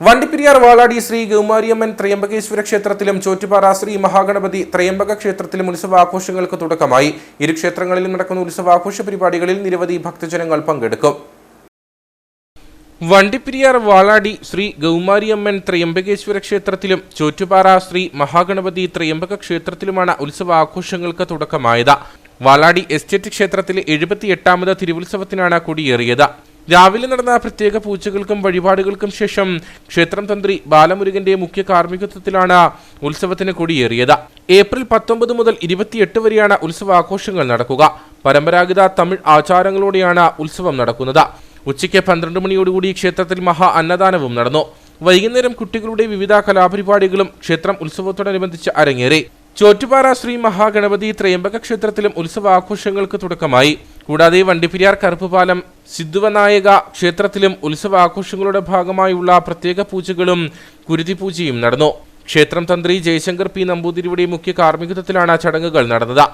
വണ്ടിപ്പെരിയാർ വാളാടി ശ്രീ ഗൗമാരിയമ്മൻ ത്രയംബകേശ്വര ക്ഷേത്രത്തിലും ചോറ്റുപാറ ശ്രീ മഹാഗണപതി ത്രയംബക ക്ഷേത്രത്തിലും ഉത്സവാഘോഷങ്ങൾക്ക് തുടക്കമായി. ഇരു ക്ഷേത്രങ്ങളിലും നടക്കുന്ന ഉത്സവാഘോഷ പരിപാടികളിൽ നിരവധി ഭക്തജനങ്ങൾ പങ്കെടുക്കും. വണ്ടിപ്പെരിയാർ വാളാടി ശ്രീ ഗൗമാരിയമ്മൻ ത്രയംബകേശ്വര ക്ഷേത്രത്തിലും ചോറ്റുപാറ ശ്രീ മഹാഗണപതി ത്രയംബക ക്ഷേത്രത്തിലുമാണ് ഉത്സവാഘോഷങ്ങൾക്ക് തുടക്കമായത്. വാളാടി എസ്റ്റേറ്റ് ക്ഷേത്രത്തിലെ എഴുപത്തിയെട്ടാമത് തിരുവുത്സവത്തിനാണ് കൊടിയേറിയത്. രാവിലെ നടന്ന പ്രത്യേക പൂജകൾക്കും വഴിപാടുകൾക്കും ശേഷം ക്ഷേത്രം തന്ത്രി ബാലമുരുകന്റെ മുഖ്യ കാർമ്മികത്വത്തിലാണ് ഉത്സവത്തിന് കൊടിയേറിയത്. ഏപ്രിൽ പത്തൊമ്പത് മുതൽ ഇരുപത്തിയെട്ട് വരെയാണ് ഉത്സവാഘോഷങ്ങൾ നടക്കുക. പരമ്പരാഗത തമിഴ് ആചാരങ്ങളോടെയാണ് ഉത്സവം നടക്കുന്നത്. ഉച്ചയ്ക്ക് പന്ത്രണ്ട് മണിയോടുകൂടി ക്ഷേത്രത്തിൽ മഹാ അന്നദാനവും നടന്നു. വൈകുന്നേരം കുട്ടികളുടെ വിവിധ കലാപരിപാടികളും ക്ഷേത്രം ഉത്സവത്തോടനുബന്ധിച്ച് അരങ്ങേറി. ചോറ്റുപാറ ശ്രീ മഹാഗണപതി ത്രയംബക ക്ഷേത്രത്തിലും ഉത്സവാഘോഷങ്ങൾക്ക് തുടക്കമായി. കൂടാതെ വണ്ടിപ്പെരിയാർ കറുപ്പുപാലം സിദ്ധുവനായക ക്ഷേത്രത്തിലും ഉത്സവാഘോഷങ്ങളുടെ ഭാഗമായുള്ള പ്രത്യേക പൂജകളും കുരുതി പൂജയും നടന്നു. ക്ഷേത്രം തന്ത്രി ജയശങ്കർ പി നമ്പൂതിരിയുടെ മുഖ്യ കാർമ്മികത്വത്തിലാണ് ചടങ്ങുകൾ നടന്നത്.